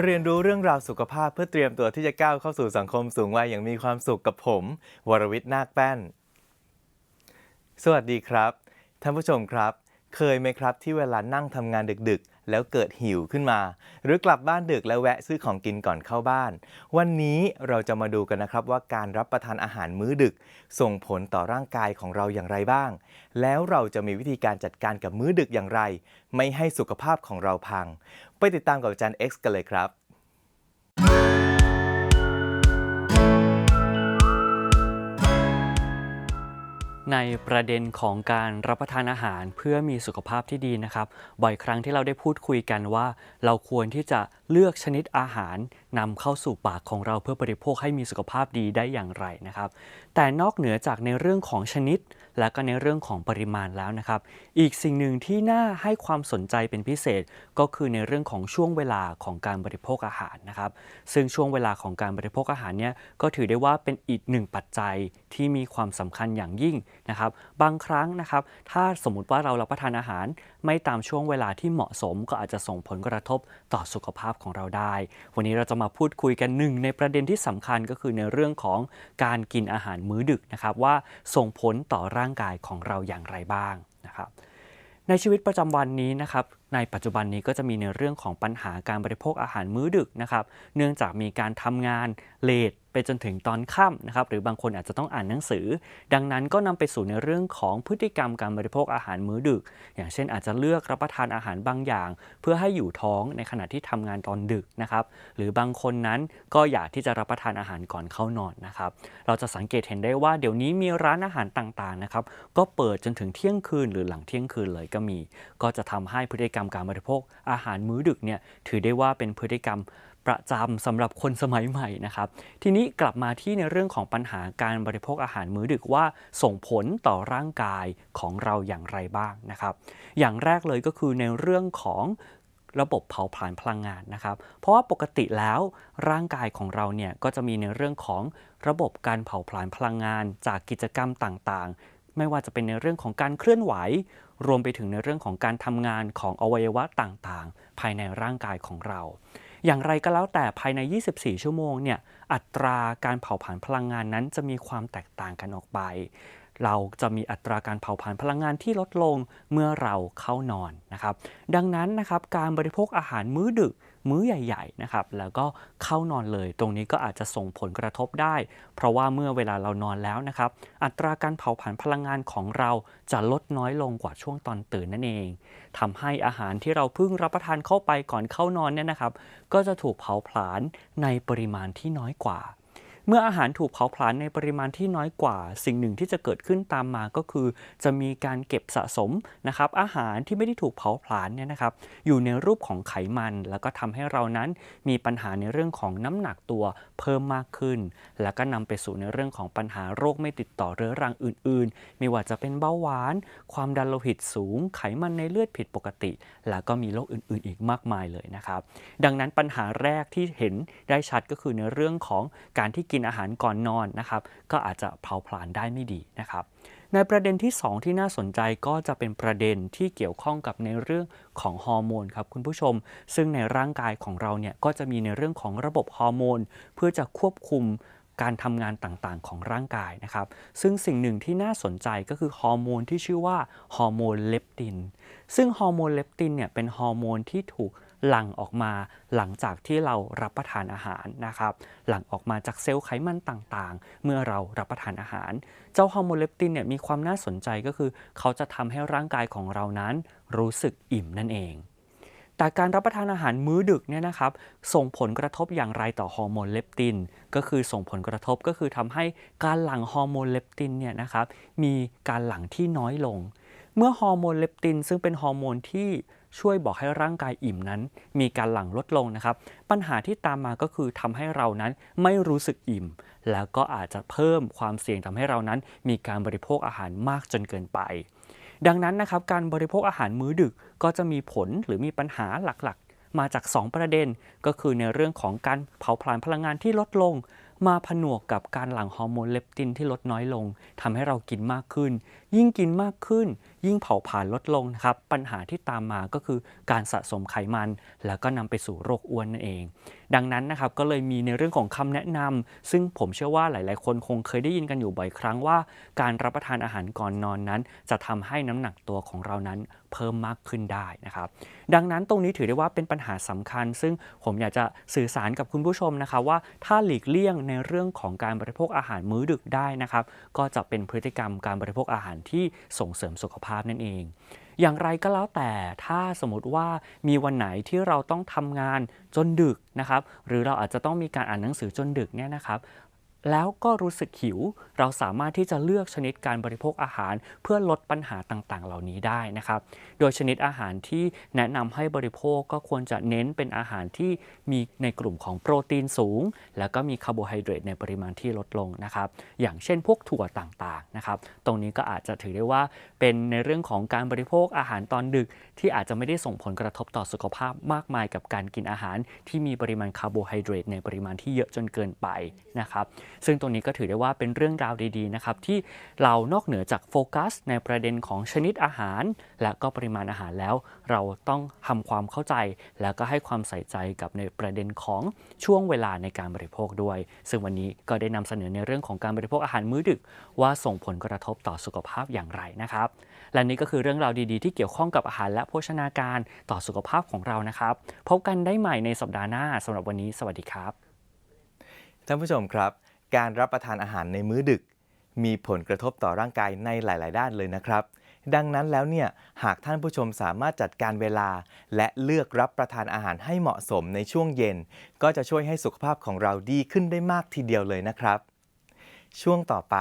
มาเรียนรู้เรื่องราวสุขภาพเพื่อเตรียมตัวที่จะก้าวเข้าสู่สังคมสูงวัยอย่างมีความสุขกับผม วรวิทย์นาคแป้น สวัสดีครับ ท่านผู้ชมครับ เคยไหมครับที่เวลานั่งทำงานดึกๆ แล้วเกิดหิวขึ้นมา หรือกลับบ้านดึกแล้วแวะซื้อของกินก่อนเข้าบ้าน วันนี้เราจะมาดูกันนะครับว่าการรับประทานอาหารมื้อดึก ส่งผลต่อร่างกายของเราอย่างไรบ้าง แล้วเราจะมีวิธีการจัดการกับมื้อดึกอย่างไร ไม่ให้สุขภาพของเราพัง ไปติดตามกับอาจารย์ X กันเลยครับ ในประเด็นของการรับประทานอาหารเพื่อมีสุขภาพที่ดีนะครับ บ่อยครั้งที่เราได้พูดคุยกันว่า เราควรที่จะเลือกชนิดอาหารนำเข้าสู่ปากของเราเพื่อบริโภคให้มีสุขภาพดีได้อย่างไรนะครับ แต่นอกเหนือจากในเรื่องของชนิด และก็ในเรื่องของปริมาณแล้วนะครับ อีกสิ่งหนึ่งที่น่าให้ความสนใจเป็นพิเศษก็คือในเรื่องของช่วงเวลาของการบริโภคอาหารนะครับ ซึ่งช่วงเวลาของการบริโภคอาหารเนี่ยก็ถือได้ว่าเป็นอีกหนึ่งปัจจัยที่มีความสำคัญอย่างยิ่งนะครับ บางครั้งนะครับ ถ้าสมมติว่าเรารับประทานอาหารไม่ตามช่วงเวลาที่เหมาะสม ก็อาจจะส่งผลกระทบต่อสุขภาพของเราได้ วันนี้เราจะมาพูดคุยกันหนึ่งในประเด็นที่สำคัญก็คือในเรื่องของการกินอาหารมื้อดึกนะครับว่าส่งผลต่อร่างกายของเราอย่างไรบ้างนะครับในชีวิตประจำวันนี้นะครับ ในปัจจุบันนี้ก็จะมีในเรื่องของปัญหาการบริโภคอาหารมื้อดึกนะครับ เนื่องจากมีการทำงานเลทไปจนถึงตอนค่ำนะครับ หรือบางคนอาจจะต้องอ่านหนังสือ ดังนั้นก็นำไปสู่ในเรื่องของพฤติกรรมการบริโภคอาหารมื้อดึก อย่างเช่นอาจจะเลือกรับประทานอาหารบางอย่าง เพื่อให้อยู่ท้องในขณะที่ทำงานตอนดึกนะครับ หรือบางคนนั้นก็อยากที่จะรับประทานอาหารก่อนเข้านอนนะครับ เราจะสังเกตเห็นได้ว่าเดี๋ยวนี้มีร้านอาหารต่างๆนะครับ ก็เปิดจนถึงเที่ยงคืนหรือหลังเที่ยงคืนเลยก็มี ก็จะทำให้พฤติกรรมการบริโภค อาหารมื้อดึกเนี่ยถือได้ว่าเป็นพฤติกรรมประจำสำหรับคนสมัยใหม่นะครับ ทีนี้กลับมาที่ในเรื่องของปัญหาการบริโภคอาหารมื้อดึกว่าส่งผลต่อร่างกายของเราอย่างไรบ้างนะครับ อย่างแรกเลยก็คือในเรื่องของระบบเผาผลาญพลังงานนะครับ เพราะว่าปกติแล้วร่างกายของเราเนี่ยก็จะมีในเรื่องของระบบการเผาผลาญพลังงานจากกิจกรรมต่างๆ ไม่ว่าจะเป็นในเรื่องของการเคลื่อนไหว รวมไปถึงในเรื่องของการทำงานของอวัยวะต่างๆ ภายในร่างกายของเรา อย่างไรก็แล้วแต่ภายใน 24 ชั่วโมงเนี่ยอัตราการเผาผลาญพลังงานนั้นจะมีความแตกต่างกันออกไป เราจะมีอัตราการเผาผลาญพลังงานที่ลดลงเมื่อเราเข้านอนนะครับ ดังนั้นนะครับการบริโภคอาหารมื้อดึกมื้อใหญ่ๆนะครับแล้วก็เข้านอนเลย ตรงนี้ก็อาจจะส่งผลกระทบได้ เพราะว่าเมื่อเวลาเรานอนแล้วนะครับอัตราการเผาผลาญพลังงานของเราจะลดน้อยลงกว่าช่วงตอนตื่นนั่นเองทำให้อาหารที่เราเพิ่งรับประทานเข้าไปก่อนเข้านอนเนี่ยนะครับ ก็จะถูกเผาผลาญในปริมาณที่น้อยกว่า เมื่ออาหารถูกเผาผลาญในปริมาณที่น้อยกว่า สิ่งหนึ่งที่จะเกิดขึ้นตามมาก็คือ จะมีการเก็บสะสมนะครับอาหารที่ไม่ได้ถูกเผาผลาญเนี่ยนะครับอยู่ในรูปของไขมัน แล้วก็ทำให้เรานั้นมีปัญหาในเรื่องของน้ำหนักตัวเพิ่มมากขึ้น แล้วก็นำไปสู่ในเรื่องของปัญหาโรคไม่ติดต่อเรื้อรังอื่น ๆ ไม่ว่าจะเป็นเบาหวาน ความดันโลหิตสูง ไขมันในเลือดผิดปกติ แล้วก็มีโรคอื่น ๆ อีกมากมายเลยนะครับ ดังนั้นปัญหาแรกที่เห็นได้ชัดก็คือในเรื่องของการที่กินินอาหารก่อนนอนนะครับ ก็อาจจะเผาผลาญได้ไม่ดีนะครับ ในประเด็นที่ 2 ที่น่าสนใจก็จะเป็นประเด็นที่เกี่ยวข้องกับในเรื่องของฮอร์โมนครับคุณผู้ชม ซึ่งในร่างกายของเราเนี่ยก็จะมีในเรื่องของระบบฮอร์โมน เพื่อจะควบคุมการทำงานต่างๆ ของร่างกายนะครับ ซึ่งสิ่งหนึ่งที่น่าสนใจก็คือฮอร์โมนที่ชื่อว่าฮอร์โมนเลปติน ซึ่งฮอร์โมนเลปตินเนี่ยเป็นฮอร์โมนที่ถูก หลั่งออกมาหลังจากที่เรารับประทานอาหารนะครับ หลั่งออกมาจากเซลล์ไขมันต่างๆ เมื่อเรารับประทานอาหาร เจ้าฮอร์โมนเลปตินเนี่ยมีความน่าสนใจก็คือ เขาจะทำให้ร่างกายของเรานั้นรู้สึกอิ่มนั่นเองแต่การรับประทานอาหารมื้อดึกเนี่ยนะครับ ส่งผลกระทบอย่างไรต่อฮอร์โมนเลปติน ก็คือส่งผลกระทบก็คือทำให้การหลั่งฮอร์โมนเลปตินเนี่ยนะครับมีการหลั่งที่น้อยลง เมื่อฮอร์โมนเลปตินซึ่งเป็นฮอร์โมนที่ ช่วยบอกให้ร่างกายอิ่มนั้น มีการหลั่งลดลงนะครับ ปัญหาที่ตามมาก็คือทำให้เรานั้นไม่รู้สึกอิ่ม แล้วก็อาจจะเพิ่มความเสี่ยงทำให้เรานั้น มีการบริโภคอาหารมากจนเกินไป ดังนั้นนะครับการบริโภคอาหารมื้อดึกก็จะมีผลหรือมีปัญหาหลักๆ มาจาก 2 ประเด็น ก็คือในเรื่องของการเผาผลาญพลังงานที่ลดลง มาผนวกกับการหลั่งฮอร์โมนเลปตินที่ลดน้อยลงทำให้เรากินมากขึ้น ยิ่งกินมากขึ้น ยิ่งเผาผลาญลดลงนะครับ ปัญหาที่ตามมาก็คือการสะสมไขมัน แล้วก็นำไปสู่โรคอ้วนนั่นเอง ดังนั้นนะครับก็เลยมีในเรื่องของคำแนะนำซึ่งผมเชื่อว่าหลาย ๆ คนคงเคยได้ยินกันอยู่บ่อยครั้งว่า การรับประทานอาหารก่อนนอนนั้น จะทำให้น้ำหนักตัวของเรานั้นเพิ่มมากขึ้นได้นะครับ ดังนั้นตรงนี้ถือได้ว่าเป็นปัญหาสำคัญ ซึ่งผมอยากจะสื่อสารกับคุณผู้ชมนะคะว่าถ้าหลีกเลี่ยงในเรื่องของการบริโภคอาหารมื้อดึกได้นะครับ ก็จะเป็นพฤติกรรมการบริโภคอาหารที่ส่งเสริมสุขภาพนั่นเอง อย่างไรก็แล้วแต่ถ้าสมมติว่ามีวันไหนที่เราต้องทำงานจนดึกนะครับ หรือเราอาจจะต้องมีการอ่านหนังสือจนดึกเนี่ยนะครับ แล้วก็รู้สึกหิว เราสามารถที่จะเลือกชนิดการบริโภคอาหาร เพื่อลดปัญหาต่างๆ เหล่านี้ได้นะครับ โดยชนิดอาหารที่แนะนำให้บริโภคก็ควรจะเน้นเป็นอาหารที่มีในกลุ่มของโปรตีนสูง แล้วก็มีคาร์โบไฮเดรตในปริมาณที่ลดลงนะครับ อย่างเช่นพวกถั่วต่างๆนะครับ ตรงนี้ก็อาจจะถือได้ว่าเป็นในเรื่องของการบริโภคอาหารตอนดึก ที่อาจจะไม่ได้ส่งผลกระทบต่อสุขภาพมากมายกับการกินอาหาร ที่มีปริมาณคาร์โบไฮเดรตในปริมาณที่เยอะจนเกินไปนะครับซึ่งตรงนี้ก็ถือได้ว่าเป็นเรื่องราวดีๆนะครับที่เรานอกเหนือจากโฟกัส ในประเด็นของชนิดอาหาร และก็ปริมาณอาหารแล้ว เราต้องทำความเข้าใจ แล้วก็ให้ความใส่ใจกับในประเด็นของช่วงเวลาในการบริโภคด้วย ซึ่งวันนี้ก็ได้นำเสนอในเรื่องของการบริโภคอาหารมื้อดึก ว่าส่งผลกระทบต่อสุขภาพอย่างไรนะครับและนี่ก็คือเรื่องราวดีๆ ที่เกี่ยวข้องกับอาหารและโภชนาการต่อสุขภาพของเรานะครับ พบกันได้ใหม่ในสัปดาห์หน้าสำหรับวันนี้ สวัสดีครับ ท่านผู้ชมครับ การรับประทานอาหารในมื้อดึก มีผลกระทบต่อร่างกายในหลาย ๆ ด้านเลยนะครับ ดังนั้นแล้วเนี่ยหากท่านผู้ชมสามารถจัดการเวลา และเลือกรับประทานอาหารให้เหมาะสมในช่วงเย็น ก็จะช่วยให้สุขภาพของเราดีขึ้นได้มากทีเดียวเลยนะครับ ช่วงต่อไป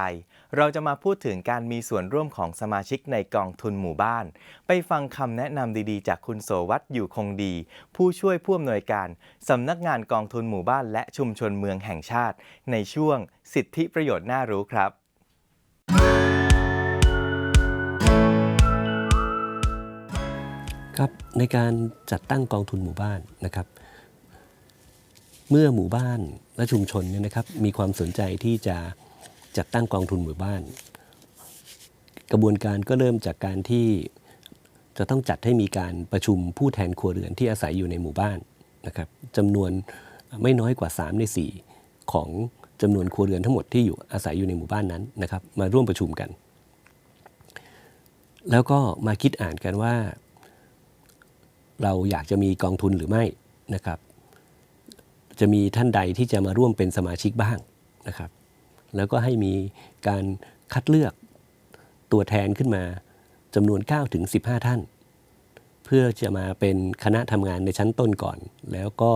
เราจะมาพูดถึงการมีส่วนร่วมของสมาชิกในกองทุนหมู่บ้าน ไปฟังคำแนะนำดีๆ จากคุณโสวัตอยู่คงดี ผู้ช่วยผู้อำนวยการสำนักงานกองทุนหมู่บ้าน และชุมชนเมืองแห่งชาติ ในช่วงสิทธิประโยชน์น่ารู้ครับครับในการจัดตั้งกองทุนหมู่บ้านนะครับ เมื่อหมู่บ้านและชุมชนเนี่ยนะครับมีความสนใจที่จะ จัดตั้งกองทุนหมู่บ้าน กระบวนการก็เริ่มจากการที่จะต้องจัดให้มีการประชุมผู้แทนครัวเรือนที่อาศัยอยู่ในหมู่บ้านนะครับจำนวนไม่น้อยกว่า 3 ใน 4 ของจำนวนครัวเรือนทั้งหมดที่อยู่อาศัยอยู่ในหมู่บ้านนั้นนะครับ มาร่วมประชุมกัน แล้วก็มาคิดอ่านกันว่า เราอยากจะมีกองทุนหรือไม่นะครับ จะมีท่านใดที่จะมาร่วมเป็นสมาชิกบ้างนะครับ แล้วก็ให้มีการคัดเลือกตัวแทนขึ้นมาจำนวน 9 ถึง 15 ท่าน เพื่อจะมาเป็นคณะทำงานในชั้นต้นก่อน แล้วก็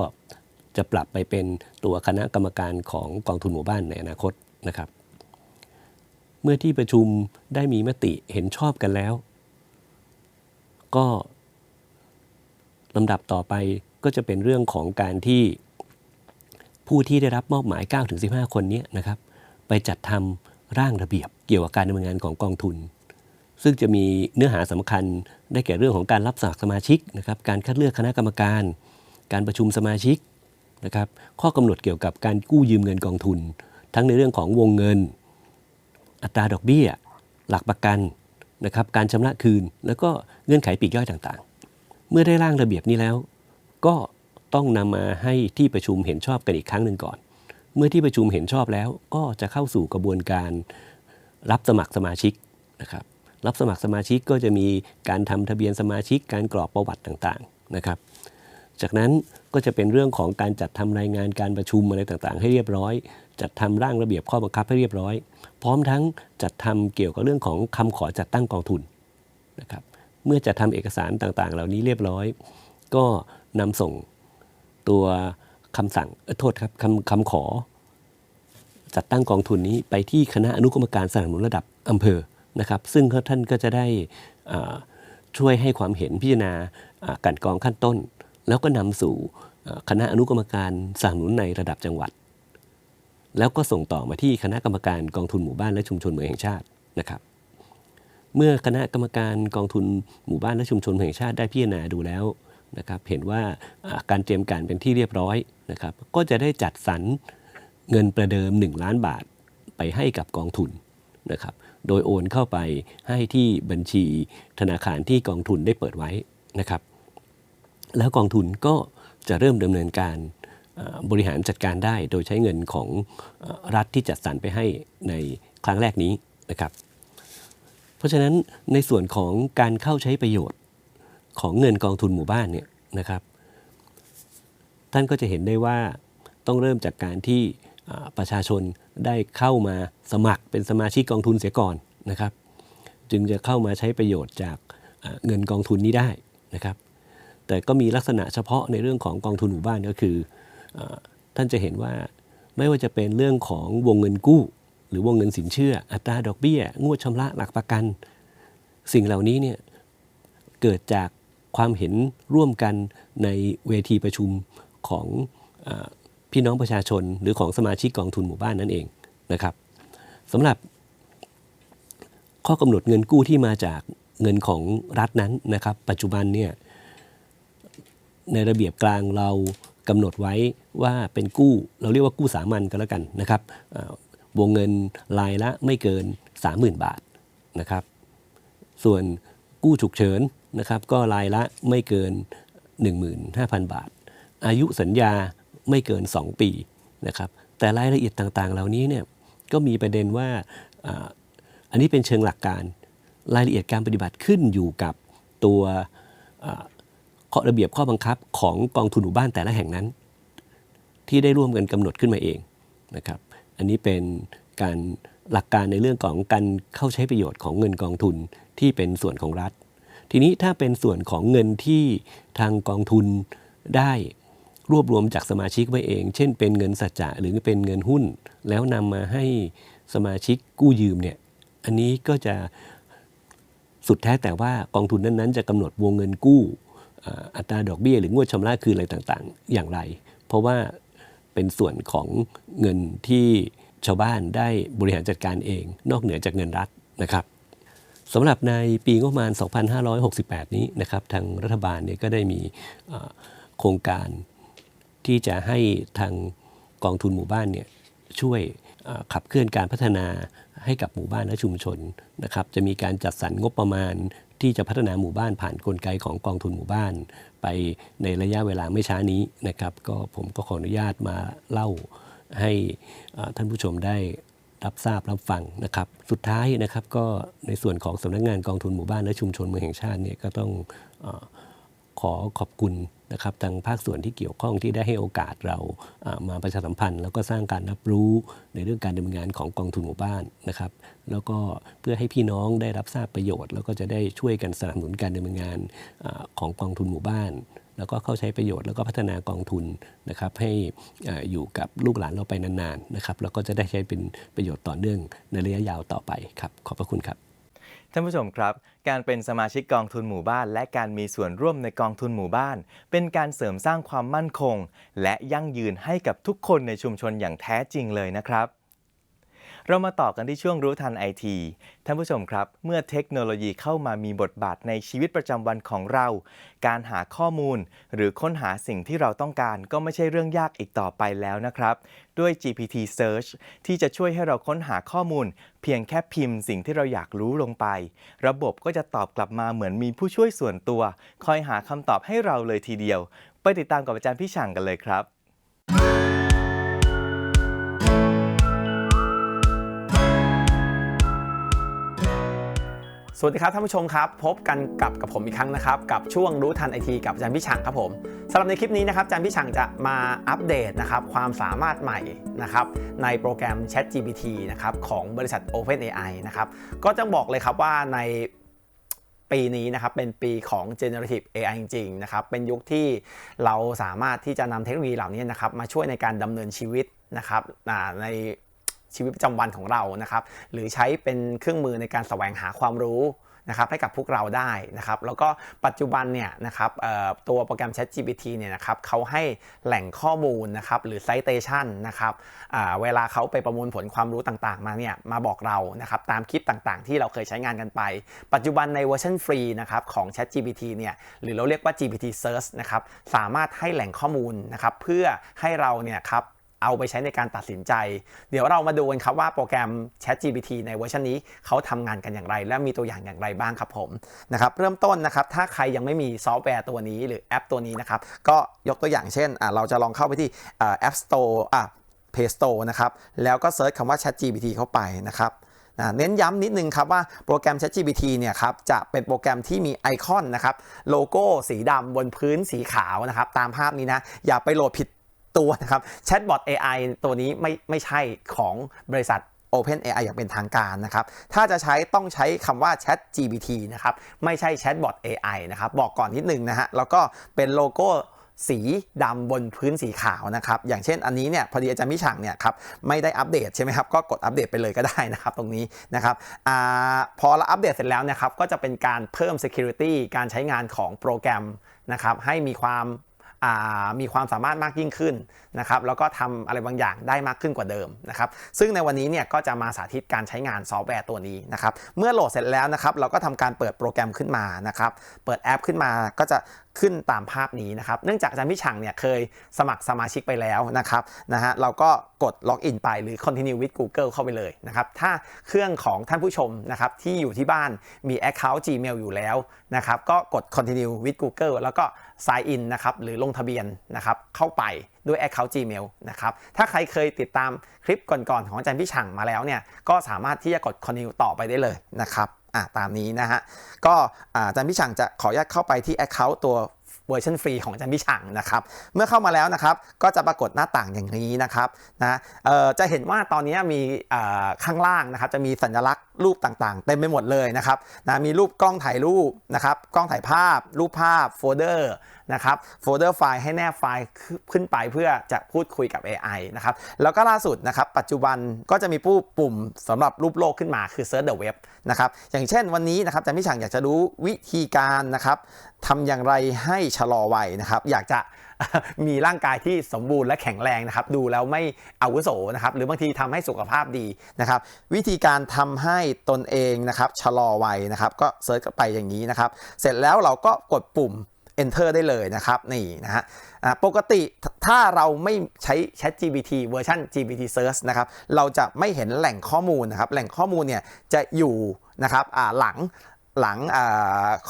จะปรับไปเป็นตัวคณะกรรมการของกองทุนหมู่บ้านในอนาคตนะครับ เมื่อที่ประชุมได้มีมติเห็นชอบกันแล้ว ก็ลำดับต่อไปก็จะเป็นเรื่องของการที่ผู้ที่ได้รับมอบหมาย 9-15 คนนี้นะครับ ไปจัดทำร่างระเบียบเกี่ยวกับการดำเนินงานของกองทุน ซึ่งจะมีเนื้อหาสำคัญได้แก่เรื่องของการรับสมัครสมาชิกนะครับการคัดเลือกคณะกรรมการ การประชุมสมาชิกนะครับข้อกำหนดเกี่ยวกับการกู้ยืมเงินกองทุน ทั้งในเรื่องของวงเงิน อัตราดอกเบี้ย หลักประกันนะครับการชำระคืน แล้วก็เงื่อนไขปีกย่อยต่างๆ เมื่อได้ร่างระเบียบนี้แล้ว ก็ต้องนำมาให้ที่ประชุมเห็นชอบกันอีกครั้งหนึ่งก่อน เมื่อที่ประชุมเห็นชอบแล้ว ก็จะเข้าสู่กระบวนการรับสมัครสมาชิกนะครับ รับสมัครสมาชิกก็จะมีการทำทะเบียนสมาชิก การกรอกประวัติต่างๆนะครับ จากนั้นก็จะเป็นเรื่องของการจัดทำรายงานการประชุมอะไรต่างๆ ให้เรียบร้อย จัดทำร่างระเบียบข้อบังคับให้เรียบร้อย พร้อมทั้งจัดทำเกี่ยวกับเรื่องของคำขอจัดตั้งกองทุนนะครับ เมื่อจัดทำเอกสารต่างๆ เหล่านี้เรียบร้อย ก็นำส่งตัว คำสั่งโทษครับคำคำขอ จัดตั้งกองทุนนี้ไปที่คณะอนุกรรมการสนับสนุนระดับอำเภอนะครับซึ่งท่านก็จะได้ช่วยให้ความเห็นพิจารณาอ่ากลันกองขั้นต้น แล้วก็นำสู่คณะอนุกรรมการสนับสนุนในระดับจังหวัด แล้วก็ส่งต่อมาที่คณะกรรมการกองทุนหมู่บ้านและชุมชนเมืองแห่งชาตินะครับ เมื่อคณะกรรมการกองทุนหมู่บ้านและชุมชนแห่งชาติได้พิจารณาดูแล้ว นะครับเห็นว่าการเตรียมการเป็นที่เรียบร้อยนะครับก็จะได้จัดสรรเงินประเดิม 1 ล้านบาทไปให้กับกองทุนนะครับโดยโอนเข้าไปให้ที่บัญชีธนาคารที่กองทุนได้เปิดไว้นะครับแล้วกองทุนก็จะเริ่มดำเนินการบริหารจัดการได้โดยใช้เงินของรัฐที่จัดสรรไปให้ในครั้งแรกนี้นะครับ เพราะฉะนั้นในส่วนของการเข้าใช้ประโยชน์ ของเงินกองทุนหมู่บ้านเนี่ยนะครับ ท่านก็จะเห็นได้ว่าต้องเริ่มจากการที่ประชาชนได้เข้ามาสมัครเป็นสมาชิกกองทุนเสียก่อนนะครับ จึงจะเข้ามาใช้ประโยชน์จากเงินกองทุนนี้ได้นะครับ แต่ก็มีลักษณะเฉพาะในเรื่องของกองทุนหมู่บ้านก็คืออท่านจะเห็นว่าไม่ว่าจะเป็นเรื่องของวงเงินกู้ หรือวงเงินสินเชื่อ อัตราดอกเบี้ย งวดชำระหลักประกัน สิ่งเหล่านี้เนี่ยเกิดจาก ความเห็นร่วมกันในเวทีประชุมของอพี่น้องประชาชน หรือของสมาชิกกองทุนหมู่บ้านนั่นเองนะครับสำหรับข้อกำหนดเงินกู้ที่มาจากเงินของรัฐนั้นนะครับ ปัจจุบันเนี่ยในระเบียบกลางเรากำหนดไว้ว่าเป็นกู้ เราเรียกว่ากู้สามัญก็แล้วกันนะครับวงเงินรายละไม่เกิน 30,000 บาทนะครับ ส่วน กู้ฉุกเฉินนะครับก็รายละไม่เกิน 15,000 บาท อายุสัญญาไม่เกิน 2 ปีนะครับแต่รายละเอียดต่างๆ เหล่านี้เนี่ยก็มีประเด็นว่าอันนี้เป็นเชิงหลักการรายละเอียดการปฏิบัติขึ้นอยู่กับตัวข้อระเบียบข้อบังคับของกองทุนหมู่บ้านแต่ละแห่งนั้น ที่ได้ร่วมกันกำหนดขึ้นมาเองนะครับ อันนี้เป็นการหลักการในเรื่องของการเข้าใช้ประโยชน์ของเงินกองทุน ที่เป็นส่วนของรัฐ ทีนี้ถ้าเป็นส่วนของเงินที่ทางกองทุนได้รวบรวมจากสมาชิกไว้เอง เช่น เป็นเงินสัจจะหรือเป็นเงินหุ้น แล้วนำมาให้สมาชิกกู้ยืมเนี่ยอันนี้ก็จะสุดแท้แต่ว่ากองทุนนั้นๆ จะกำหนดวงเงินกู้อัตราดอกเบี้ยหรืองวดชำระคืนอะไรต่างๆ อย่างไร เพราะว่าเป็นส่วนของเงินที่ชาวบ้านได้บริหารจัดการเอง นอกเหนือจากเงินรัฐนะครับ สำหรับในปีงบประมาณ 2568 นี้นะครับทางรัฐบาลเนี่ยก็ได้มีโครงการที่จะให้ทางกองทุนหมู่บ้านเนี่ยช่วยขับเคลื่อนการพัฒนาให้กับหมู่บ้านและชุมชนนะครับจะมีการจัดสรรงบประมาณที่จะพัฒนาหมู่บ้านผ่านกลไกของกองทุนหมู่บ้าน ไปในระยะเวลาไม่ช้านี้นะครับ ก็ผมก็ขออนุญาตมาเล่าให้ท่านผู้ชมได้ รับทราบรับฟังนะครับ สุดท้ายนะครับก็ในส่วนของสำนักงานกองทุนหมู่บ้านและชุมชนเมืองแห่งชาติเนี่ยก็ต้องอขอขอบคุณนะครับทางภาคส่วนที่เกี่ยวข้องที่ได้ให้โอกาสเรามาประชาสัมพันธ์ แล้วก็สร้างการรับรู้ในเรื่องการดำเนินงานของกองทุนหมู่บ้านนะครับ แล้วก็เพื่อให้พี่น้องได้รับทราบประโยชน์ แล้วก็จะได้ช่วยกันสนับสนุนการดำเนินงานอของกองทุนหมู่บ้าน แล้วก็เข้าใช้ประโยชน์แล้วก็พัฒนากองทุนนะครับให้อยู่กับลูกหลานเราไปนานๆนะครับแล้วก็จะได้ใช้เป็นประโยชน์ต่อเนื่องในระยะยาวต่อไปครับขอบพระคุณครับท่านผู้ชมครับ การเป็นสมาชิกกองทุนหมู่บ้าน และการมีส่วนร่วมในกองทุนหมู่บ้าน เป็นการเสริมสร้างความมั่นคง และยั่งยืนให้กับทุกคนในชุมชนอย่างแท้จริงเลยนะครับ เรามาต่อกันที่ช่วงรู้ทันไอทีท่านผู้ชมครับ เมื่อเทคโนโลยีเข้ามามีบทบาทในชีวิตประจำวันของเรา การหาข้อมูล หรือค้นหาสิ่งที่เราต้องการก็ไม่ใช่เรื่องยากอีกต่อไปแล้วนะครับ ด้วย GPT Search ที่จะช่วยให้เราค้นหาข้อมูล เพียงแค่พิมพ์สิ่งที่เราอยากรู้ลงไป ระบบก็จะตอบกลับมาเหมือนมีผู้ช่วยส่วนตัว คอยหาคำตอบให้เราเลยทีเดียว ไปติดตามกับอาจารย์พี่ฉ่างกันเลยครับ สวัสดีครับท่านผู้ชมครับ พบกันกับกับผมอีกครั้งนะครับ กับช่วงรู้ทันไอทีกับอาจารย์พิชังครับผมสำหรับในคลิปนี้นะครับอาจารย์พิชังจะมาอัปเดตนะครับความสามารถใหม่นะครับในโปรแกรม Chat GPT นะครับของบริษัท OpenAI นะครับก็จะบอกเลยครับว่าในปีนี้นะครับเป็นปีของ generative AI จริงๆนะครับเป็นยุคที่เราสามารถที่จะนำเทคโนโลยีเหล่านี้นะครับมาช่วยในการดำเนินชีวิตนะครับใน ชีวิตประจำวันของเรานะครับ หรือใช้เป็นเครื่องมือในการแสวงหาความรู้นะครับให้กับพวกเราได้นะครับ แล้วก็ปัจจุบันเนี่ยนะครับตัวโปรแกรม Chat GPT เนี่ยนะครับเขาให้แหล่งข้อมูลนะครับหรือ citation นะครับเวลาเขาไปประมวลผลความรู้ต่างๆ มาเนี่ยมาบอกเรานะครับตามคลิปต่างๆ ที่เราเคยใช้งานกันไป ปัจจุบันในเวอร์ชันฟรีนะครับของ Chat GPT เนี่ยหรือเราเรียกว่า GPT Search นะครับสามารถให้แหล่งข้อมูลนะครับเพื่อให้เราเนี่ยครับ เอาไปใช้ในการตัดสินใจ เดี๋ยวเรามาดูกันครับว่าโปรแกรม ChatGPT ในเวอร์ชันนี้เขาทำงานกันอย่างไร และมีตัวอย่างอย่างไรบ้างครับผมนะครับเริ่มต้นนะครับถ้าใครยังไม่มีซอฟต์แวร์ตัวนี้หรือแอปตัวนี้นะครับก็ยกตัวอย่างเช่นเราจะลองเข้าไปที่อ่า App Store อะ Play Store นะครับแล้วก็เซิร์ชคำว่า ChatGPT เข้าไปนะครับอะเน้นย้ำนิดนึงครับว่าโปรแกรม ChatGPT เนี่ยครับจะเป็นโปรแกรมที่มีไอคอนนะครับโลโก้สีดำบนพื้นสีขาวนะครับตามภาพนี้นะอย่าไปโหลดผิด ตัวนะครับ Chatbot AI ตัวนี้ไม่ไม่ใช่ของบริษัท Open AI อย่างเป็นทางการนะครับ ถ้าจะใช้ต้องใช้คำว่า Chat GPT นะครับ ไม่ใช่ Chatbot AI นะครับ บอกก่อนนิดนึงนะฮะ แล้วก็เป็นโลโก้สีดำบนพื้นสีขาวนะครับ อย่างเช่นอันนี้เนี่ยพอดีอาจารย์มิฉังเนี่ยครับไม่ได้อัปเดตใช่ไหมครับ ก็กดอัปเดตไปเลยก็ได้นะครับตรงนี้นะครับอพอเราอัปเดตเสร็จแล้วนะครับก็จะเป็นการเพิ่ม security การใช้งานของโปรแกรมนะครับให้มีความ มีความสามารถมากยิ่งขึ้นนะครับแล้วก็ทำอะไรบางอย่างได้มากขึ้นกว่าเดิมนะครับซึ่งในวันนี้เนี่ยก็จะมาสาธิตการใช้งานซอฟต์แวร์ตัวนี้นะครับเมื่อโหลดเสร็จแล้วนะครับเราก็ทำการเปิดโปรแกรมขึ้นมานะครับเปิดแอปขึ้นมาก็จะขึ้นตามภาพนี้นะครับ เนื่องจากอาจารย์พิชังเนี่ยเคยสมัครสมาชิกไปแล้วนะครับนะฮะเราก็กดล็อกอินไปหรือ continue with Google เข้าไปเลยนะครับ ถ้าเครื่องของท่านผู้ชมนะครับที่อยู่ที่บ้านมี Account Gmail อยู่แล้วนะครับ ก็กด continue with Google แล้วก็ sign in นะครับหรือลงทะเบียนนะครับเข้าไปด้วย Account Gmail นะครับ ถ้าใครเคยติดตามคลิปก่อนๆของอาจารย์พี่ฉังมาแล้วเนี่ยก็สามารถที่จะกด continue ต่อไปได้เลยนะครับ อะตามนี้นะฮะ ก็อาจารย์พี่ฉังจะขออนุญาตเข้าไปที่ Account ตัวเวอร์ชันฟรีของอาจารย์พี่ฉังนะครับ เมื่อเข้ามาแล้วนะครับ ก็จะปรากฏหน้าต่างอย่างนี้นะครับนะเอ่อจะเห็นว่าตอนนี้มีอ่าข้างล่างนะครับจะมีสัญลักษณ์ รูปต่างๆ เต็มไปหมดเลยนะครับนะมีรูปกล้องถ่ายรูปนะครับกล้องถ่ายภาพ รูปภาพโฟลเดอร์นะครับโฟลเดอร์ไฟล์ให้แนบไฟล์ขึ้นไปเพื่อจะพูดคุยกับ AI นะครับแล้วก็ล่าสุดนะครับปัจจุบันก็จะมีปุ่มสำหรับรูปโลกขึ้นมาคือ Search the Web นะครับอย่างเช่นวันนี้นะครับจารย์พี่ฉังอยากจะรู้วิธีการนะครับทำอย่างไรให้ชะลอวัยนะครับอยากจะ มีร่างกายที่สมบูรณ์และแข็งแรงนะครับ ดูแล้วไม่อาวุโสนะครับ หรือบางทีทำให้สุขภาพดีนะครับ วิธีการทำให้ตนเองนะครับชะลอวัยนะครับ ก็เซิร์ชไปอย่างนี้นะครับ เสร็จแล้วเราก็กดปุ่ม enter ได้เลยนะครับนี่นะฮะปกติถ้าเราไม่ใช้ Chat GPT เวอร์ชัน GPT Search นะครับ เราจะไม่เห็นแหล่งข้อมูลนะครับ แหล่งข้อมูลเนี่ยจะอยู่นะครับหลัง หลัง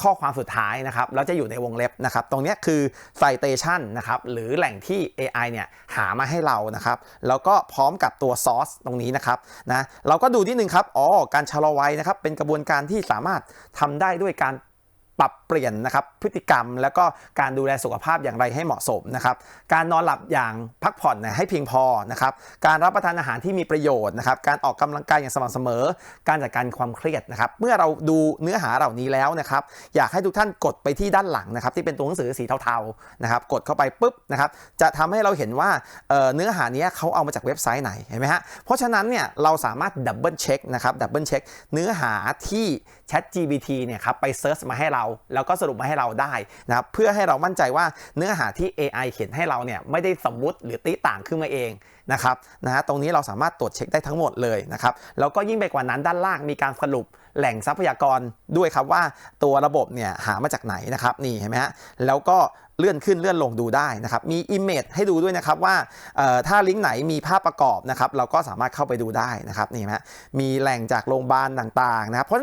ข้อความสุดท้ายนะครับแล้วจะอยู่ในวงเล็บนะครับ ตรงนี้คือ citation นะครับหรือแหล่งที่ AI เนี่ยหามาให้เรานะครับ แล้วก็พร้อมกับตัว source ตรงนี้นะครับนะเราก็ดูนิดนึงครับอ๋อการชะลอวัยนะครับ เป็นกระบวนการที่สามารถทำได้ด้วยการ ปรับเปลี่ยนนะครับพฤติกรรม แล้วก็การดูแลสุขภาพอย่างไรให้เหมาะสมนะครับการนอนหลับอย่างพักผ่อนให้เพียงพอนะครับการรับประทานอาหารที่มีประโยชน์นะครับการออกกำลังกายอย่างสม่ำเสมอ การจัดการความเครียดนะครับเมื่อเราดูเนื้อหาเหล่านี้แล้วนะครับอยากให้ทุกท่านกดไปที่ด้านหลังนะครับที่เป็นตัวหนังสือสีเทาๆนะครับกดเข้าไปปุ๊บนะครับจะทำให้เราเห็นว่าเเนื้อหานี้เขาเอามาจากเว็บไซต์ไหนเห็นไหมฮะเพราะฉะนั้นเนี่ยเราสามารถดับเบิลเช็คนะครับดับเบิลเช็คเนื้อหาที่ Chat GPT เนี่ยครับไปเซิร์ชมาให้เราแล้วก็สรุปมาให้เราได้นะครับเพื่อให้เรามั่นใจว่าเนื้อหาที่ AI เขียนให้เราเนี่ยไม่ได้สมมติหรือตีต่างขึ้นมาเองนะครับนะฮะตรงนี้เราสามารถตรวจเช็คได้ทั้งหมดเลยนะครับแล้วก็ยิ่งไปกว่านั้นด้านล่างมีการสรุปแหล่งทรัพยากรด้วยครับว่าตัวระบบเนี่ยหามาจากไหนนะครับนี่เห็นไหมฮะแล้วก็เลื่อนขึ้นเลื่อนลงดูได้นะครับมี Image ให้ดูด้วยนะครับว่าถ้าลิงก์ไหนมีภาพประกอบนะครับเราก็สามารถเข้าไปดูได้นะครับนี่นไหมฮะมีแหล่งจากโรงพยาบาลต่างๆนะครับเพราะ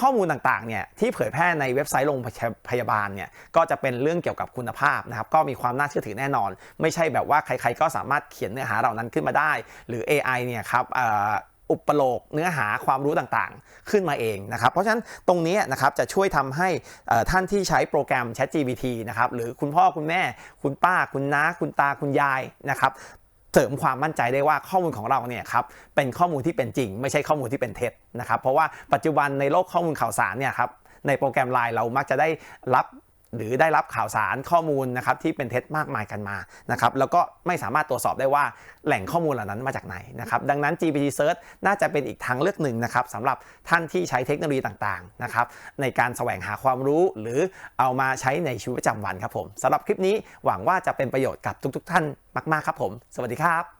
ข้อมูลต่างๆเนี่ยที่เผยแพร่ในเว็บไซต์โรงพยาบาลเนี่ยก็จะเป็นเรื่องเกี่ยวกับคุณภาพนะครับก็มีความน่าเชื่อถือแน่นอน ไม่ใช่แบบว่าใครๆก็สามารถเขียนเนื้อหาเหล่านั้นขึ้นมาได้ หรือ AI เนี่ยครับอุปโลกเนื้อหาความรู้ต่างๆ ขึ้นมาเองนะครับ เพราะฉะนั้นตรงนี้นะครับจะช่วยทำให้ท่านที่ใช้โปรแกรม ChatGPT นะครับหรือคุณพ่อคุณแม่ คุณป้า คุณน้า คุณตาคุณยายนะครับ เสริมความมั่นใจได้ว่าข้อมูลของเราเนี่ยครับเป็นข้อมูลที่เป็นจริง ไม่ใช่ข้อมูลที่เป็นเท็จนะครับเพราะว่าปัจจุบันในโลกข้อมูลข่าวสารเนี่ยครับในโปรแกรมไลน์เรามักจะได้รับ หรือได้รับข่าวสารข้อมูลนะครับที่เป็นเท็จมากมายกันมานะครับแล้วก็ไม่สามารถตรวจสอบได้ว่าแหล่งข้อมูลเหล่านั้นมาจากไหนนะครับดังนั้น GPT Search น่าจะเป็นอีกทางเลือกหนึ่งนะครับสำหรับท่านที่ใช้เทคโนโลยีต่างๆนะครับในการแสวงหาความรู้หรือเอามาใช้ในชีวิตประจำวันครับผมสำหรับคลิปนี้หวังว่าจะเป็นประโยชน์กับทุก ๆ ท่านมาก ๆ ครับผม สวัสดีครับ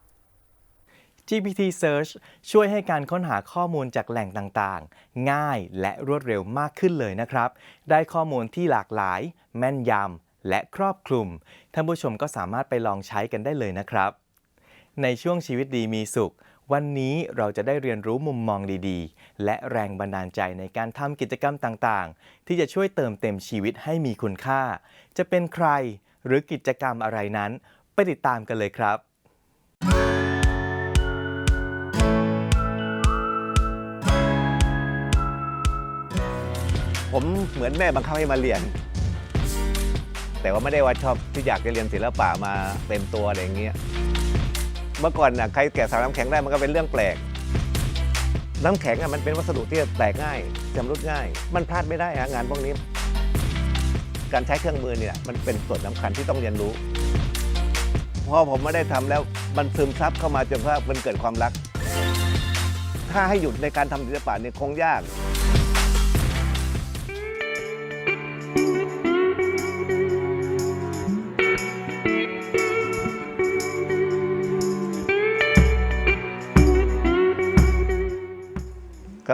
GPT Search ช่วยให้การค้นหาข้อมูลจากแหล่งต่างๆ ง่ายและรวดเร็วมากขึ้นเลยนะครับ ได้ข้อมูลที่หลากหลาย แม่นยำและครอบคลุม ท่านผู้ชมก็สามารถไปลองใช้กันได้เลยนะครับ ในช่วงชีวิตดีมีสุข วันนี้เราจะได้เรียนรู้มุมมองดีๆ และแรงบันดาลใจในการทำกิจกรรมต่างๆ ที่จะช่วยเติมเต็มชีวิตให้มีคุณค่า จะเป็นใครหรือกิจกรรมอะไรนั้น ไปติดตามกันเลยครับ ผมเหมือนแม่บังคับให้มาเรียน แต่ว่าไม่ได้ว่าชอบที่อยากจะเรียนศิลปะมาเต็มตัวอะไรอย่างเงี้ยเมื่อก่อนน่ะใครแกะสลักน้ำแข็งได้มันก็เป็นเรื่องแปลก น้ำแข็งอะมันเป็นวัสดุที่แตกง่ายชำรุดง่าย มันพลาดไม่ได้ฮะงานพวกนี้ การใช้เครื่องมือเนี่ยมันเป็นส่วนสำคัญที่ต้องเรียนรู้พอผมไม่ได้ทำแล้วมันซึมซับเข้ามาจนว่ามันเกิดความรัก ถ้าให้หยุดในการทำศิลปะเนี่ยคงยาก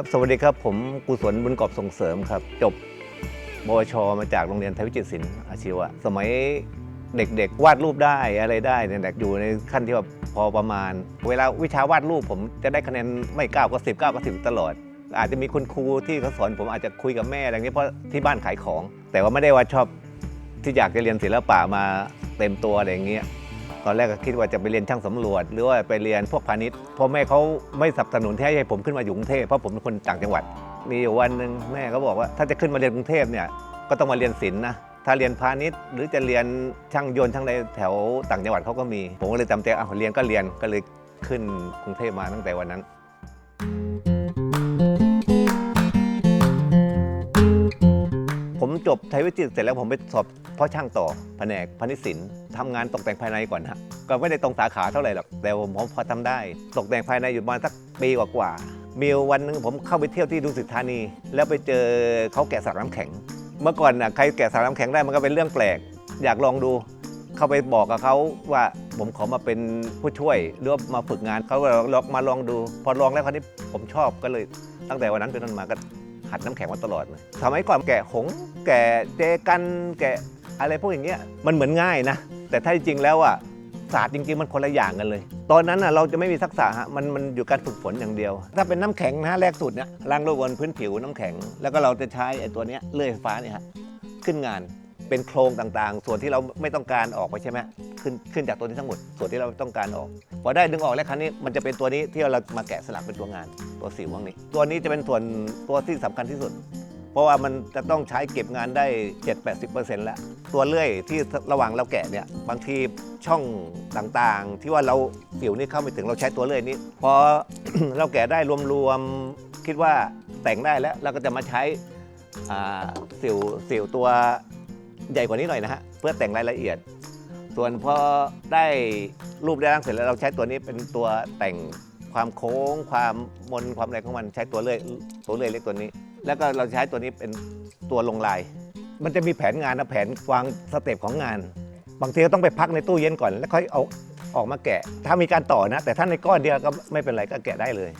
ครับ สวัสดีครับ ผมกุศลบุญกอบส่งเสริมครับ จบบวช มาจากโรงเรียนไทยวิจิตรศิลป์อาชีวะ สมัยเด็กๆ วาดรูปได้อะไรได้เนี่ยอยู่ในขั้นที่ว่าพอประมาณ เวลาวิชาวาดรูปผมจะได้คะแนนไม่เก้าก็สิบเก้าก็สิบตลอด อาจจะมีคุณครูที่เขาสอนผมอาจจะคุยกับแม่อะไรอย่างเงี้ยเพราะที่บ้านขายของ แต่ว่าไม่ได้ว่าชอบที่อยากจะเรียนศิลปะมาเต็มตัวอะไรอย่างเงี้ย ตอนแรกก็คิดว่าจะไปเรียนช่างสำรวจ หรือว่าไปเรียนพวกพาณิชย์พ่อแม่เขาไม่สนับสนุนให้ผมขึ้นมาอยู่กรุงเทพเพราะผมเป็นคนต่างจังหวัด มีอยู่วันหนึ่งแม่เขาบอกว่า ถ้าจะขึ้นมาเรียนกรุงเทพเนี่ยก็ต้องมาเรียนศิลป์นะถ้าเรียนพาณิชย์หรือจะเรียนช่างยนต์ช่างใดแถวต่างจังหวัดเขาก็มี ผมก็เลยจำใจเอาเรียนก็เรียนก็เลยขึ้นกรุงเทพมาตั้งแต่วันนั้น ผมจบไทยวิจิตรเสร็จแล้วผมไปสอบพ่อช่างต่อแผนกพาณิศิลป์ทำงานตกแต่งภายในก่อนฮะก็ไม่ได้ตรงสาขาเท่าไหร่หรอกแต่ผมพอทำได้ ตกแต่งภายในอยู่ประมาณสักปีกว่าๆมีวันหนึงผมเข้าไปเที่ยวที่ดุสิตธานี แล้วไปเจอเขาแกะสลักน้ำแข็ง เมื่อก่อนน่ะใครแกะสลักน้ำแข็งได้มันก็เป็นเรื่องแปลก อยากลองดู เข้าไปบอกกับเขาว่าผมขอมาเป็นผู้ช่วยหรือว่ามาฝึกงานเขาก็ลองมาลองดู พอลองแล้วคราวนี้ผมชอบก็เลยตั้งแต่วันนั้นเป็นต้นมาก็ ขัดน้ำแข็งมาตลอดเลยสมัยก่อนแกะหง แกะเจกันแกะอะไรพวกอย่างเงี้ยมันเหมือนง่ายนะ แต่ถ้าจริงๆแล้วอะศาสตร์จริงๆมันคนละอย่างกันเลย ตอนนั้นอะเราจะไม่มีทักษะฮะมันมันอยู่การฝึกฝนอย่างเดียว ถ้าเป็นน้ำแข็งนะแรกสุดเนี่ยล้างโลกบนพื้นผิวน้ำแข็ง แล้วก็เราจะใช้ไอ้ตัวเนี้ยเลื่อยไฟฟ้าเนี่ยฮะขึ้นงาน เป็นโครงต่างๆ ส่วนที่เราไม่ต้องการออกไปใช่ไหมขึ้นขึ้นจากตัวนี้ทั้งหมด ส่วนที่เราต้องการออก พอได้ดึงออกแล้วครั้นี้มันจะเป็นตัวนี้ที่เรามาแกะสลักเป็นตัวงานตัวสิวพวกนี้ ตัวนี้จะเป็นส่วนตัวที่สำคัญที่สุด เพราะว่ามันจะต้องใช้เก็บงานได้ 7-80%แล้ว ตัวเลื่อยที่ระหว่างเราแกะเนี่ยบางทีช่องต่างๆ ที่ว่าเราสิวนี่เข้าไม่ถึงเราใช้ตัวเลื่อยนี้พอเราแกะได้รวมๆคิดว่าแต่งได้แล้วเราก็จะมาใช้สิวสิวตัว ใหญ่กว่านี้หน่อยนะฮะเพื่อแต่งรายละเอียด ส่วนพอได้รูปได้ร่างเสร็จแล้วเราใช้ตัวนี้เป็นตัวแต่งความโค้ง ความมนความอะไรของมันใช้ตัวเลื่อยตัวเลื่อยเล็กตัวนี้ แล้วก็เราใช้ตัวนี้เป็นตัวลงลาย มันจะมีแผนงานนะแผนวางสเต็ปของงาน บางทีก็ต้องไปพักในตู้เย็นก่อนแล้วค่อยเอาออกมาแกะ ถ้ามีการต่อนะ แต่ถ้าในก้อนเดียวก็ไม่เป็นไรก็แกะได้เลย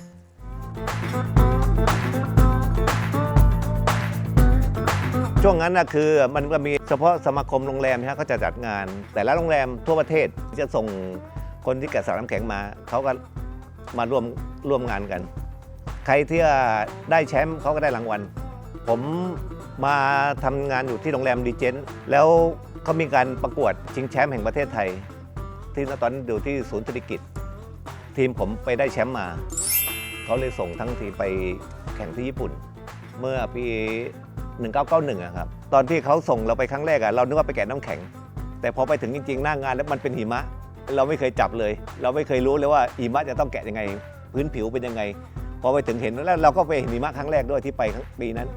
ช่วงนั้นนะคือมันก็มีเฉพาะสมาคมโรงแรมนะฮะเขาจะจัดงาน แต่ละโรงแรมทั่วประเทศจะส่งคนที่แกะสลักน้ำแข็งมา เขาก็มาร่วมร่วมงานกัน ใครที่ได้แชมป์เขาก็ได้รางวัล ผมมาทำงานอยู่ที่โรงแรมดีเจนแล้วเขามีการประกวดชิงแชมป์แห่งประเทศไทย ที่ตอนนั้นอยู่ที่ศูนย์เศรษฐกิจ ทีมผมไปได้แชมป์มา เขาเลยส่งทั้งทีมไปแข่งที่ญี่ปุ่น เมื่อปี 1991อะครับตอนที่เขาส่งเราไปครั้งแรกอะเรานึกว่าไปแกะน้ำแข็ง แต่พอไปถึงจริงๆ หน้างานแล้วมันเป็นหิมะ เราไม่เคยจับเลย เราไม่เคยรู้เลยว่าหิมะจะต้องแกะยังไง พื้นผิวเป็นยังไง พอไปถึงเห็นแล้วเราก็ไปเห็นหิมะครั้งแรกด้วยที่ไปปีนั้น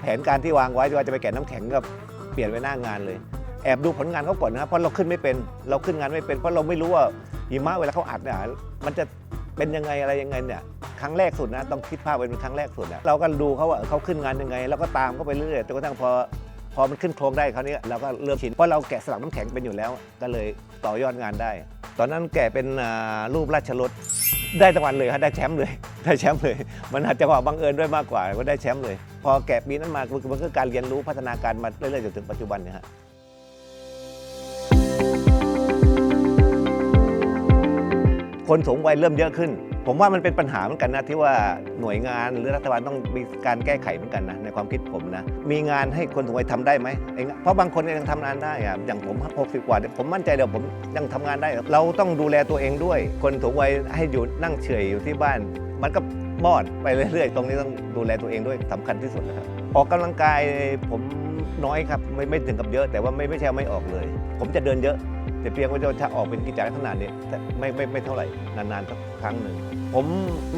แผนการที่วางไว้ว่าจะไปแกะน้ำแข็งก็เปลี่ยนไปหน้างานเลยแอบดูผลงานเขาก่อนนะเพราะเราขึ้นไม่เป็น เราขึ้นงานไม่เป็น เพราะเราไม่รู้ว่าหิมะเวลาเขาอัดเนี่ยมันจะ เป็นยังไงอะไรยังไงเนี่ยครั้งแรกสุดนะต้องคิดภาพเป็นครั้งแรกสุดนะเราก็ดูเขาว่าเขาขึ้นงานยังไงแล้วก็ตามเขาไปเรื่อยจนกระทั่งพอพอมันขึ้นโครงได้เขาวนี้เราก็เริ่มชินเพราะเราแกะสลักน้ำแข็งเป็นอยู่แล้ว ก็เลยต่อยอดงานได้ ตอนนั้นแกะเป็นรูปราชรถได้รางวัลเลยฮะได้แชมป์เลย ได้แชมป์เลย มันอาจจะว่าบังเอิญด้วยมากกว่าก็ได้แชมป์เลย พอแกะปีนั้นมามันก็การเรียนรู้พัฒนาการมาเรื่อยๆจนถึงปัจจุบันเนี่ยฮะ คนสูงวัยเริ่มเยอะขึ้น ผมว่ามันเป็นปัญหาเหมือนกันนะที่ว่าหน่วยงานหรือรัฐบาลต้องมีการแก้ไขเหมือนกันนะในความคิดผมนะมีงานให้คนสูงวัยทำได้ไหมไอ้งเพราะบางคนยังทำงานได้อะอย่างผม60กว่าเนี่ยผมมั่นใจเดี๋ยวผมยังทำงานได้ เราต้องดูแลตัวเองด้วย คนสูงวัยให้อยู่นั่งเฉยอยู่ที่บ้าน มันก็มอดไปเรื่อยๆ ตรงนี้ต้องดูแลตัวเองด้วยสำคัญที่สุดนะครับออกกำลังกายผมน้อยครับไม่ไม่ถึงกับเยอะ แต่ว่าไม่ไม่ใช่ไม่ออกเลย ผมจะเดินเยอะ แต่เพียงว่าจะออกเป็นกิจลักษณะนี้แต่ไม่ไม่ไม่เท่าไหร่นานๆสักครั้งหนึ่งผม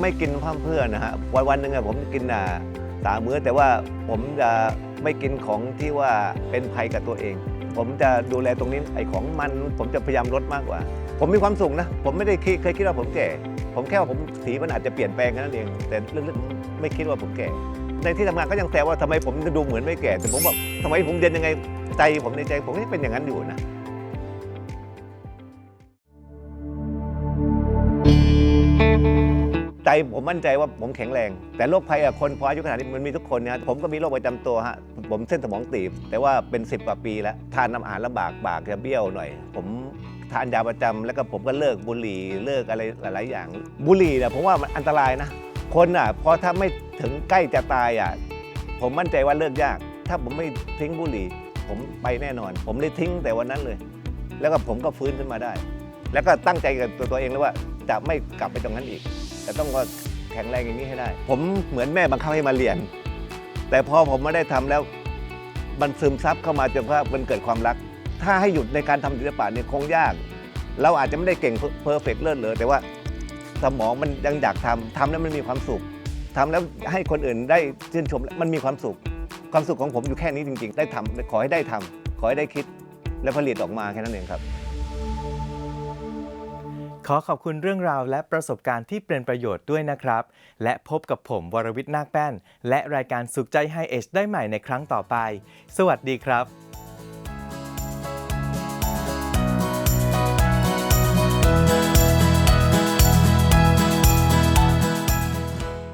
ไม่กินพร่ำเพื่อนะฮะวันวันๆหนึ่งอะผมกินอ่าสามมื้อ แต่ว่าผมจะไม่กินของที่ว่าเป็นภัยกับตัวเอง ผมจะดูแลตรงนี้ไอ้ของมัน ผมจะพยายามลดมากกว่า ผมมีความสุขนะ ผมไม่ได้คเคยคิดว่าผมแก่ ผมแค่ว่าผมสีมันอาจจะเปลี่ยนแปลงแค่นั้นเอง แต่ลึกๆไม่คิดว่าผมแก่ ในที่ทำงานก็ยังแซวว่าทำไมผมดูเหมือนไม่แก่ แต่ผมบอกทำไมผมเรียนยังไงใจผมในใจผมก็ยังเป็นอย่างนั้นอยู่นะ ใจผมมั่นใจว่าผมแข็งแรง แต่โรคภัยอะคนพออายุขนาดนี้มันมีทุกคนนะผมก็มีโรคประจำตัวฮะผมเส้นสมองตีบ แต่ว่าเป็น 10กว่าปีแล้ว ทานน้ำอาหารลำบากปากจะเบี้ยวหน่อย ผมทานยาประจำแล้วก็ผมก็เลิกบุหรี่เลิกอะไรหลาย ๆ อย่าง บุหรี่เนี่ยผมว่ามันอันตรายนะ คนอะพอถ้าไม่ถึงใกล้จะตายอะผมมั่นใจว่าเลิกยาก ถ้าผมไม่ทิ้งบุหรี่ ผมไปแน่นอน ผมเลยทิ้งแต่วันนั้นเลย แล้วก็ผมก็ฟื้นขึ้นมาได้ แล้วก็ตั้งใจกับตัวตัวเองแล้วว่า จะไม่กลับไปตรงนั้นอีก แต่ต้องก็แข็งแรงอย่างนี้ให้ได้ ผมเหมือนแม่บังคับให้มาเรียน แต่พอผมไม่ได้ทำแล้ว มันซึมซับเข้ามาจนว่ามันเกิดความรัก ถ้าให้หยุดในการทำศิลปะเนี่ยคงยาก เราอาจจะไม่ได้เก่งเพอร์เฟกต์เลิศเลยแต่ว่าสมองมันยังอยากทำทำแล้วมันมีความสุขทำแล้วให้คนอื่นได้ชื่นชมมันมีความสุข ความสุขของผมอยู่แค่นี้จริง ๆ ได้ทำขอให้ได้ทำขอให้ได้คิดและผลิตออกมาแค่นั้นเองครับ ขอขอบคุณเรื่องราวและประสบการณ์ที่เป็นประโยชน์ด้วยนะครับ และพบกับผมวรวิทย์นาคแป้น และรายการสุขใจไฮเอชได้ใหม่ในครั้งต่อไป สวัสดีครับ